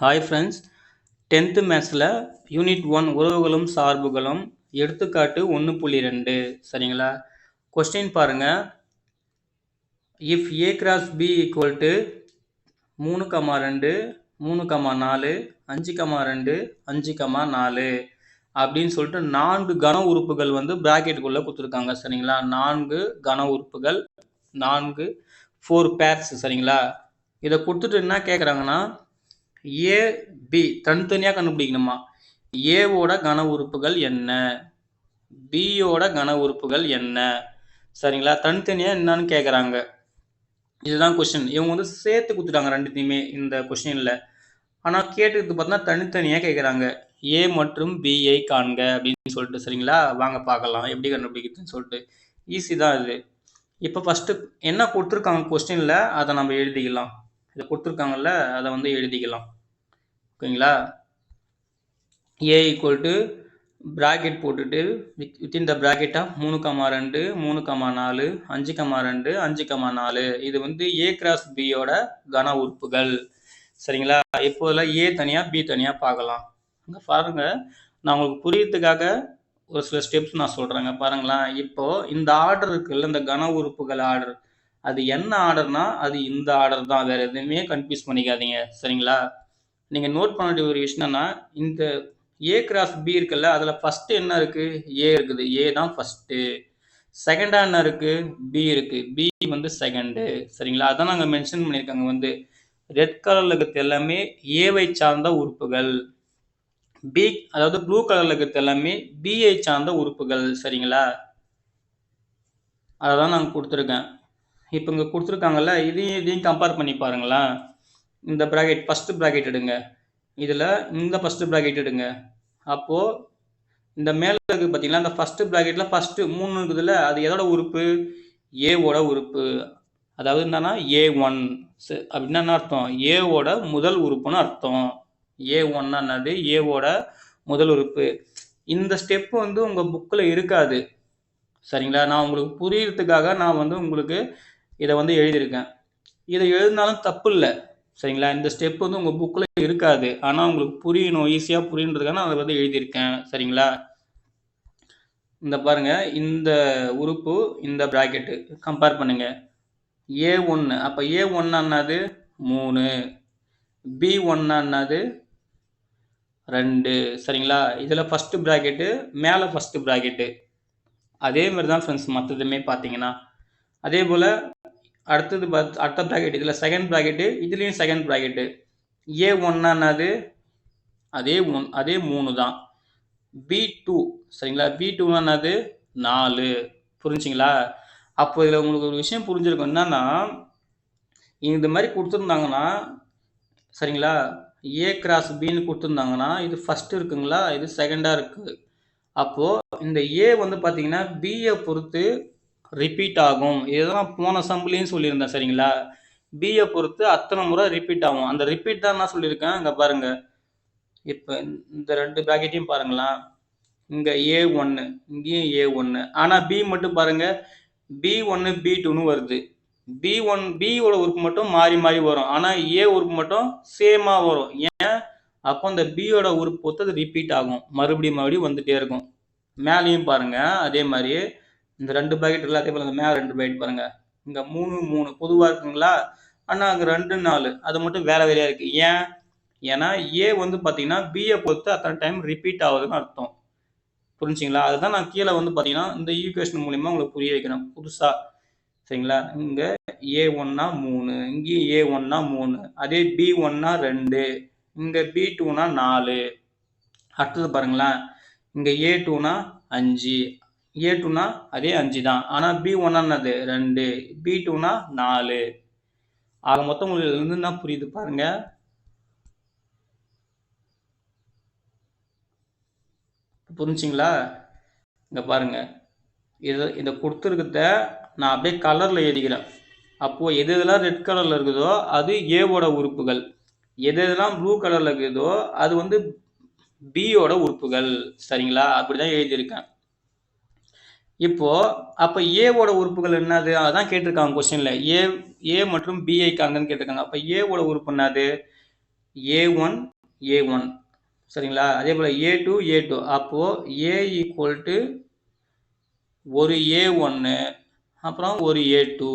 Hi friends tenth மேக்ஸில் unit one உறவுகளும் சார்புகளும் எடுத்துக்காட்டு ஒன்று புள்ளி ரெண்டு. சரிங்களா? கொஸ்டின் பாருங்கள் if A cross B equal to மூணு கமா ரெண்டு மூணு கமா நாலு அஞ்சு கமா ரெண்டு அஞ்சு கமா நாலு அப்படின்னு சொல்லிட்டு நான்கு கன உறுப்புகள் வந்து ப்ராக்கெட்டுக்குள்ளே கொடுத்துருக்காங்க. சரிங்களா? நான்கு கன உறுப்புகள் நான்கு ஃபோர் பேர்ஸ் சரிங்களா? இதை கொடுத்துட்டு என்ன கேட்குறாங்கன்னா ஏ பி தனித்தனியாக கண்டுபிடிக்கணுமா? ஏவோட கன உறுப்புகள் என்ன? பியோட கன உறுப்புகள் என்ன? சரிங்களா? தனித்தனியாக என்னன்னு கேட்குறாங்க இதுதான் கொஸ்டின் இவங்க வந்து சேர்த்து கொடுத்துட்டாங்க ரெண்டுத்தையுமே இந்த கொஸ்டினில் ஆனால் கேட்டுக்கிறது பார்த்தா தனித்தனியாக கேட்குறாங்க ஏ மற்றும் பிஐ காண்க அப்படின்னு சொல்லிட்டு. சரிங்களா? வாங்க பார்க்கலாம். எப்படி கண்டுபிடிக்கிறதுன்னு சொல்லிட்டு. ஈஸி தான் இது. இப்போ ஃபஸ்ட்டு என்ன கொடுத்துருக்காங்க கொஸ்டினில் அதை நம்ம எழுதிக்கலாம். இதை கொடுத்துருக்காங்கல்ல? அதை வந்து எழுதிக்கலாம். ஓகேங்களா? ஏ ஈக்குவல் டு ப்ராக்கெட் போட்டுட்டு வித்தின் த ப்ராக்கெட் ஆஃப் மூணு கமா ரெண்டு மூணு கமா நாலு அஞ்சு கமா ரெண்டு அஞ்சு கமா நாலு. இது வந்து ஏ கிராஸ் பியோட கன உறுப்புகள். சரிங்களா? இப்போதெல்லாம் ஏ தனியாக பி தனியாக பார்க்கலாம். அங்கே பாருங்கள் நான் உங்களுக்கு புரியறதுக்காக ஒரு சில ஸ்டெப்ஸ் நான் சொல்கிறேங்க பாருங்களேன். இப்போது இந்த ஆர்டர் இருக்குல்ல இந்த கன உறுப்புகள் ஆர்டர் அது என்ன ஆர்டர்னா அது இந்த ஆர்டர் தான். வேறு எதுவுமே கன்ஃபியூஸ் பண்ணிக்காதீங்க. சரிங்களா? நீங்கள் நோட் பண்ண வேண்டிய ஒரு விஷயம் என்னன்னா இந்த ஏ கிராஸ் பி இருக்குல்ல அதில் ஃபஸ்ட்டு என்ன இருக்குது ஏ இருக்குது. ஏ தான் ஃபஸ்ட்டு செகண்டாக என்ன இருக்குது பி இருக்குது பி வந்து செகண்டு சரிங்களா? அதான் நாங்கள் மென்ஷன் பண்ணியிருக்காங்க வந்து ரெட் கலரில் இருக்கிறது எல்லாமே ஏவை சார்ந்த உறுப்புகள். பி அதாவது ப்ளூ கலரில் இருக்கிறது எல்லாமே பிஐ சார்ந்த உறுப்புகள். சரிங்களா? அதை தான் நாங்கள் கொடுத்துருக்கேன். இப்போ இங்கே கொடுத்துருக்காங்கல்ல இதையும் இதையும் கம்பேர் பண்ணி பாருங்களேன். இந்த ப்ராக்கெட் ஃபஸ்ட்டு ப்ராக்கெட் எடுங்க. இதில் இந்த ஃபஸ்ட்டு ப்ராக்கெட் எடுங்க. அப்போது இந்த மேலே இருக்குது பார்த்தீங்களா இந்த ஃபஸ்ட்டு ப்ராக்கெட்டில் ஃபஸ்ட்டு மூணு இருக்குதுல்ல அது எதோட உறுப்பு? ஏவோட உறுப்பு. அதாவது என்னன்னா ஏ ஒன் அப்படின்னா என்ன அர்த்தம்? ஏவோட முதல் உறுப்புன்னு அர்த்தம். ஏ ஒன்னா என்னது? ஏவோட முதல் உறுப்பு. இந்த ஸ்டெப்பு வந்து உங்கள் புக்கில் இருக்காது. சரிங்களா? நான் உங்களுக்கு புரியறதுக்காக நான் வந்து உங்களுக்கு இதை வந்து எழுதியிருக்கேன். இதை எழுதினாலும் தப்பு இல்லை. சரிங்களா? இந்த ஸ்டெப் வந்து உங்கள் புக்கில் இருக்காது. ஆனால் உங்களுக்கு புரியணும் ஈஸியாக புரியன்றதுக்காக நான் அதை வந்து எழுதியிருக்கேன். சரிங்களா? இந்த பாருங்க இந்த உறுப்பு இந்த ப்ராக்கெட்டு கம்பேர் பண்ணுங்கள் ஏ ஒன்று அப்போ ஏ ஒன்று என்னது? மூணு. பி ஒன்று என்னது? ரெண்டு. சரிங்களா? இதில் ஃபஸ்ட்டு ப்ராக்கெட்டு மேலே ஃபஸ்ட்டு ப்ராக்கெட்டு அதே மாதிரி தான் ஃப்ரெண்ட்ஸ் மற்றதுமே பார்த்தீங்கன்னா. அதே போல் அடுத்தது பத் அடுத்த ப்ராக்கெட் இதில் செகண்ட் ப்ராக்கெட்டு இதுலேயும் செகண்ட் ப்ராக்கெட்டு ஏ ஒன்னா அதே ஒன் அதே மூணு தான். பி டூ சரிங்களா? பி டூனானது நாலு. புரிஞ்சுங்களா? அப்போ இதில் உங்களுக்கு ஒரு விஷயம் புரிஞ்சிருக்கும். என்னன்னா இந்த மாதிரி கொடுத்துருந்தாங்கன்னா சரிங்களா? ஏ கிராஸ் பின்னு கொடுத்துருந்தாங்கன்னா இது ஃபஸ்ட்டு இருக்குங்களா? இது செகண்டாக இருக்குது அப்போது இந்த ஏ வந்து பார்த்தீங்கன்னா பியை பொறுத்து ரிப்பீட் ஆகும். இதுதான் போன சம்பளையும் சொல்லியிருந்தேன் சரிங்களா? பியை பொறுத்து அத்தனை முறை ரிப்பீட் ஆகும். அந்த ரிப்பீட் தான் நான் சொல்லியிருக்கேன். இங்கே பாருங்கள் இப்போ இந்த ரெண்டு பேக்கெட்டையும் பாருங்களேன். இங்கே ஏ ஒன்று இங்கேயும் ஏ ஒன்று ஆனால் பி மட்டும் பாருங்கள் பி ஒன்று பி டூன்னு வருது. பி ஒன் பியோட உறுப்பு மட்டும் மாறி மாறி வரும். ஆனால் ஏ உறுப்பு மட்டும் சேமாக வரும். ஏன்? அப்போ அந்த பியோட உறுப்பு பொறுத்து அது ரிப்பீட் ஆகும். மறுபடியும் மறுபடியும் வந்துகிட்டே இருக்கும். மேலேயும் பாருங்கள் அதே மாதிரி இந்த ரெண்டு பாக்கெட் இல்லை அதே போல் இந்த மேலே ரெண்டு பாக்கெட் பாருங்கள் இங்கே மூணு மூணு. பொதுவாக இருக்குங்களா? ஆனால் அங்கே ரெண்டு நாலு. அது மட்டும் வேற வேலையாக இருக்குது ஏன்? ஏன்னா ஏ வந்து பார்த்தீங்கன்னா பிஏ பொறுத்து அத்தனை டைம் ரிப்பீட் ஆகுதுன்னு அர்த்தம். புரிஞ்சுங்களா? அதுதான் நான் கீழே வந்து பார்த்தீங்கன்னா இந்த ஈக்குவேஷன் மூலிமா உங்களுக்கு புரிய வைக்கிறேன் புதுசாக சரிங்களா? இங்கே ஏ ஒன்னா மூணு. இங்கேயும் ஏ ஒன்னா மூணு. அதே பி ஒன்னா ரெண்டு. இங்கே பி டூனா நாலு. அடுத்தது பாருங்களேன். இங்கே ஏ டூனா அஞ்சு. ஏ டூனா அதே அஞ்சு தான். ஆனால் பி ஒன்னானது ரெண்டு பி டூனா நாலு. ஆக மொத்தம் உங்களுக்கு என்ன புரியுது பாருங்க? புரிஞ்சிங்களா? இங்கே பாருங்க. இது இதை கொடுத்துருக்கத நான் அப்படியே கலரில் எழுதிக்கிறேன். அப்போது எது எதெல்லாம் ரெட் கலரில் இருக்குதோ அது ஏவோட உறுப்புகள். எது எதெல்லாம் ப்ளூ கலரில் இருக்குதோ அது வந்து பியோட உறுப்புகள். சரிங்களா? அப்படி தான் எழுதியிருக்கேன். இப்போ அப்போ ஏவோட உறுப்புகள் என்னது? அதான் கேட்டிருக்காங்க கொஸ்டின்ல ஏ ஏ மற்றும் பிஐ காங்கன்னு கேட்டிருக்காங்க. அப்போ ஏவோட உறுப்பு என்னது? ஏ ஒன் ஏ ஒன் சரிங்களா? அதே போல் ஏ டூ ஏ டூ அப்போது ஏ ஈக்குவல் டு ஒரு ஏ ஒன்று அப்புறம் ஒரு ஏ டூ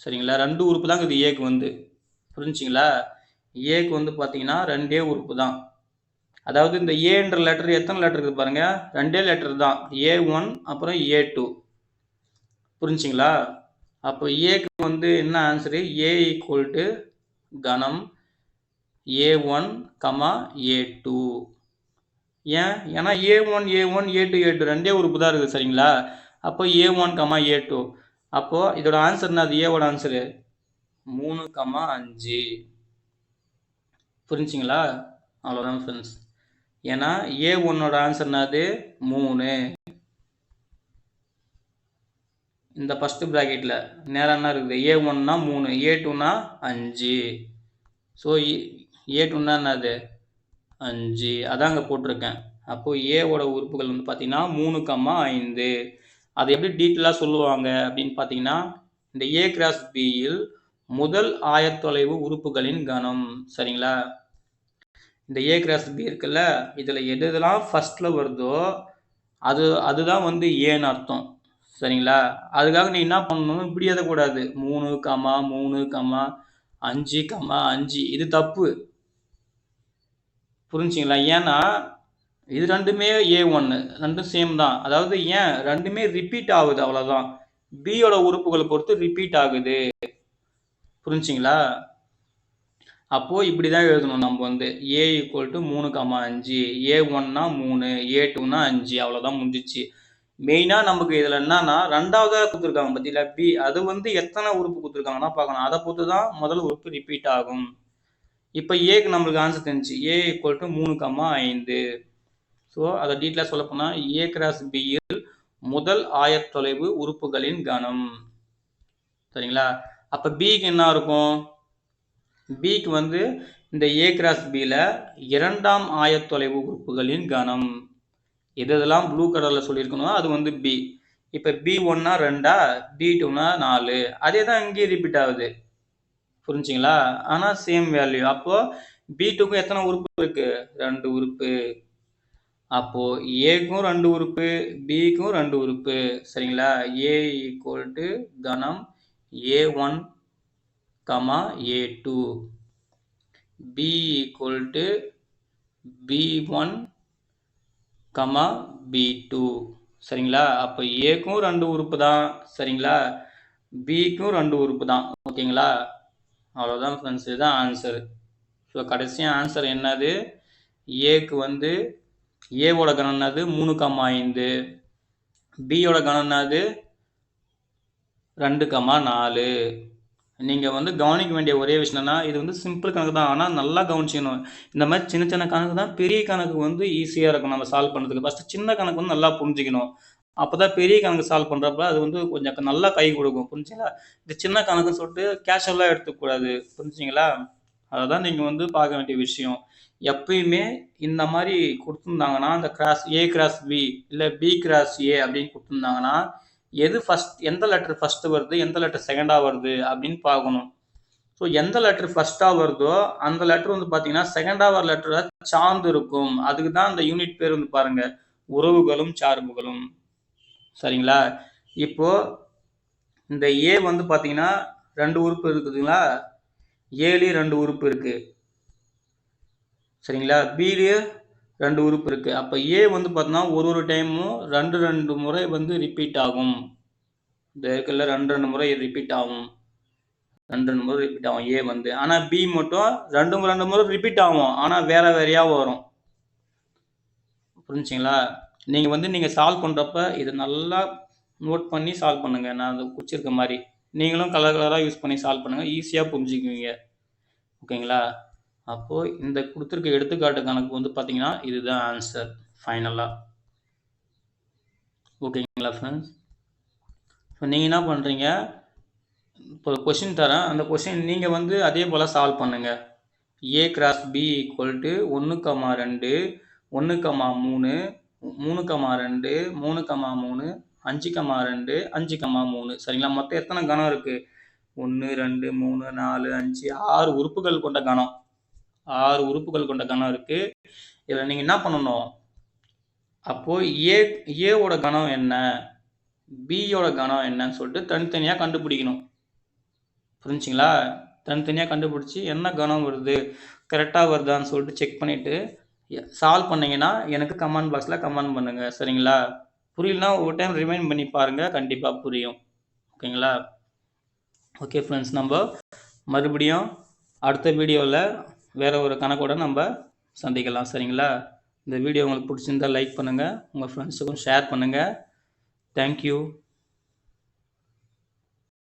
சரிங்களா? ரெண்டு உறுப்பு தான் இது ஏக்கு வந்து. புரிஞ்சுங்களா? ஏக்கு வந்து பார்த்தீங்கன்னா ரெண்டே உறுப்பு தான். அதாவது இந்த ஏன்ற லெட்டர் எத்தனை லெட்டர் இருக்குது பாருங்கள் ரெண்டே லெட்டர் தான். ஏ ஒன் அப்புறம் ஏ டூ புரிஞ்சுங்களா? அப்போ ஏக்கு வந்து என்ன ஆன்சரு ஏ ஈக்குவல் டு கணம் A one comma A two ஏன்? ஏன்னா A one A one A two A two ரெண்டே உறுப்பு தான் இருக்குது சரிங்களா? அப்போ A one comma A two அப்போது இதோட ஆன்சர் என்ன அது? ஏவோட ஆன்சரு மூணு கமா அஞ்சு. புரிஞ்சிங்களா? அவ்வளோதான் ஃப்ரெண்ட்ஸ் ஏன்னா ஏ ஒன்னோட ஆன்சர் என்னது? மூணு. இந்த ஃபஸ்ட்டு ப்ராக்கெட்டில் நேரம் என்ன இருக்குது? ஏ ஒன்னா மூணு ஏ டூனா அஞ்சு. ஸோ ஏ டூன்னா என்னது? அஞ்சு. அதான் அங்கே போட்டிருக்கேன். அப்போது ஏவோட உறுப்புகள் வந்து பார்த்திங்கன்னா மூணு கம்மா ஐந்து. அது எப்படி டீட்டெயிலாக சொல்லுவாங்க அப்படின்னு பார்த்தீங்கன்னா இந்த ஏ கிராஸ் பியில் முதல் ஆயத்தொலைவு உறுப்புகளின் கணம். சரிங்களா? இந்த ஏ கிராஸ் பி இருக்குல்ல இதில் எது எதெல்லாம் ஃபஸ்ட்டில் வருதோ அது அதுதான் வந்து ஏன்னு அர்த்தம். சரிங்களா? அதுக்காக நீ என்ன பண்ணணும்? இப்படி கூடாது. மூணு கமா மூணு கமா அஞ்சு கமா அஞ்சு. இது தப்பு. புரிஞ்சுங்களா? ஏன்னா இது ரெண்டுமே ஏ ஒன்று ரெண்டும் சேம் தான். அதாவது ஏன்? ரெண்டுமே ரிப்பீட் ஆகுது அவ்வளோதான் பியோட உறுப்புகளை பொறுத்து ரிப்பீட் ஆகுது. புரிஞ்சுங்களா? அப்போது இப்படி தான் எழுதணும். நம்ம வந்து ஏ ஈக்குவல் டு மூணு கம்மா அஞ்சு ஏ ஒன்னா மூணு ஏ டூனா அஞ்சு அவ்வளோதான் முடிஞ்சிச்சு. மெயினாக நமக்கு இதில் என்னன்னா ரெண்டாவதாக கொடுத்துருக்காங்க பார்த்தீங்களா பி அது வந்து எத்தனை உறுப்பு கொடுத்துருக்காங்கன்னா பார்க்கணும். அதை பொறுத்து தான் முதல் உறுப்பு ரிப்பீட் ஆகும். இப்போ ஏக்கு நம்மளுக்கு ஆன்சர் தெரிஞ்சு ஏ ஈக்குவல் டு மூணு கம்மா ஐந்து. ஸோ அதை டீட்டெயிலாக சொல்லப்போனால் ஏ கிராஸ் பியில் முதல் ஆயத்தொலைவு உறுப்புகளின் கணம். சரிங்களா? அப்போ பிக்கு என்ன இருக்கும்? பிக்கு வந்து இந்த ஏ கிராஸ் பியில் இரண்டாம் ஆயத்தொலைவு உறுப்புகளின் கணம். எது ப்ளூ கலரில் சொல்லியிருக்கணும் அது வந்து பி இப்போ பி ஒன்னா ரெண்டா பி டூனா நாலு. அதே தான் இங்கேயும் ரிப்பீட் ஆகுது. புரிஞ்சுங்களா? ஆனால் சேம் வேல்யூ அப்போது பி டூக்கும் எத்தனை உறுப்பு இருக்குது ரெண்டு உறுப்பு. அப்போது ஏக்கும் ரெண்டு உறுப்பு பிக்கும் ரெண்டு உறுப்பு. சரிங்களா? ஏ ஈக்குவல் டு கணம் A one comma A two B equal to B one comma B two சரிங்களா? அப்போ ஏக்கும் ரெண்டு உறுப்பு தான். சரிங்களா? பிக்கும் ரெண்டு உறுப்பு தான். ஓகேங்களா? அவ்வளோதான் ஃப்ரெண்ட்ஸ் இதுதான் ஆன்சர் ஸோ கடைசியாக ஆன்சர் என்னது? ஏக்கு வந்து ஏவோட கணம் என்னது? மூணு கம்மா ஐந்து. பியோட கணம் என்னது? ரெண்டு கம்மா நாலு. நீங்கள் வந்து கவனிக்க வேண்டிய ஒரே விஷயம்னா இது வந்து சிம்பிள் கணக்கு தான். ஆனால் நல்லா கவனிச்சிக்கணும். இந்த மாதிரி சின்ன சின்ன கணக்கு தான் பெரிய கணக்கு வந்து ஈஸியாக இருக்கும் நம்ம சால்வ் பண்ணுறதுக்கு ஃபஸ்ட்டு சின்ன கணக்கு வந்து நல்லா புரிஞ்சுக்கணும். அப்போ தான் பெரிய கணக்கு சால்வ் பண்ணுறப்ப அது வந்து கொஞ்சம் நல்லா கை கொடுக்கும். புரிஞ்சுங்களா? இது சின்ன கணக்குன்னு சொல்லிட்டு கேஷுவலாக எடுத்துக்கூடாது புரிஞ்சுங்களா? அதை தான் நீங்கள் வந்து பார்க்க வேண்டிய விஷயம். எப்பயுமே இந்த மாதிரி கொடுத்துருந்தாங்கன்னா அந்த கிராஸ் ஏ கிராஸ் பி இல்லை பி கிராஸ் ஏ அப்படின்னு கொடுத்துருந்தாங்கன்னா எது ஃபஸ்ட் எந்த லெட்டர் ஃபஸ்ட்டு வருது எந்த லெட்டர் செகண்டாக வருது அப்படின்னு பார்க்கணும். ஸோ எந்த லெட்டர் ஃபஸ்ட்டாக வருதோ அந்த லெட்டர் வந்து பார்த்தீங்கன்னா செகண்டாக வர லெட்டரை சார்ந்து இருக்கும். அதுக்கு தான் அந்த யூனிட் பேர் வந்து பாருங்கள் உறவுகளும் சார்புகளும். சரிங்களா? இப்போது இந்த ஏ வந்து பார்த்தீங்கன்னா ரெண்டு உறுப்பு இருக்குதுங்களா ஏலேயும் ரெண்டு உறுப்பு இருக்குது சரிங்களா? பிலேயே ரெண்டு உறுப்பு இருக்குது அப்போ ஏ வந்து பார்த்தோன்னா ஒரு ஒரு டைமும் ரெண்டு ரெண்டு முறை வந்து ரிப்பீட் ஆகும். இந்த இருக்குல்ல ரெண்டு ரெண்டு முறை ரிப்பீட் ஆகும். ரெண்டு ரெண்டு முறை ரிப்பீட் ஆகும் ஏ வந்து. ஆனால் பி மட்டும் ரெண்டு முறை ரெண்டு முறை ரிப்பீட் ஆகும். ஆனால் வேற வேறையாக வரும். புரிஞ்சுங்களா? நீங்கள் வந்து நீங்கள் சால்வ் பண்ணுறப்ப இதை நல்லா நோட் பண்ணி சால்வ் பண்ணுங்கள் நான் அதை குச்சிருக்க மாதிரி. நீங்களும் கலர் கலராக யூஸ் பண்ணி சால்வ் பண்ணுங்கள் ஈஸியாக புரிஞ்சுக்குவீங்க. ஓகேங்களா அப்போது இந்த கொடுத்துருக்க எடுத்துக்காட்டு கணக்கு வந்து பார்த்தீங்கன்னா இதுதான் ஆன்சர் ஃபைனலாக ஓகேங்களா ஃப்ரெண்ட்ஸ் ஸோ நீங்கள் என்ன பண்ணுறீங்க இப்போ கொஷின் தரேன். அந்த கொஷின் நீங்கள் வந்து அதே போல் சால்வ் பண்ணுங்கள் A cross B equal to ஒன்று கமா ரெண்டு ஒன்று கமா மூணு மூணு கமா ரெண்டு மூணு கமா மூணு அஞ்சு கமா ரெண்டு அஞ்சு கமா மூணு. சரிங்களா? மொத்தம் எத்தனை கணம் இருக்குது ஒன்று ரெண்டு மூணு நாலு அஞ்சு ஆறு உறுப்புகள் கொண்ட கணம். ஆறு உறுப்புகள் கொண்ட கணம் இருக்குது இதில் நீங்கள் என்ன பண்ணணும்? அப்போது ஏ ஏவோட கணம் என்ன? பியோட கணம் என்னன்னு சொல்லிட்டு தனித்தனியாக கண்டுபிடிக்கணும். புரிஞ்சுங்களா? தனித்தனியாக கண்டுபிடிச்சி என்ன கணம் வருது? கரெக்டாக வருதான்னு சொல்லிட்டு செக் பண்ணிவிட்டு சால்வ் பண்ணிங்கன்னா எனக்கு கமெண்ட் பாக்ஸில் கமெண்ட் பண்ணுங்கள் சரிங்களா? புரியலனா ஒரு டைம் ரிமைண்ட் பண்ணி பாருங்கள் கண்டிப்பாக புரியும். ஓகேங்களா? ஓகே ஃப்ரெண்ட்ஸ் நம்ம மறுபடியும் அடுத்த வீடியோவில் வேறு ஒரு கணக்கோட நம்ம சந்திக்கலாம் சரிங்களா? இந்த வீடியோ உங்களுக்கு பிடிச்சிருந்தா லைக் பண்ணுங்கள் உங்கள் ஃப்ரெண்ட்ஸுக்கும் ஷேர் பண்ணுங்கள் தேங்க்யூ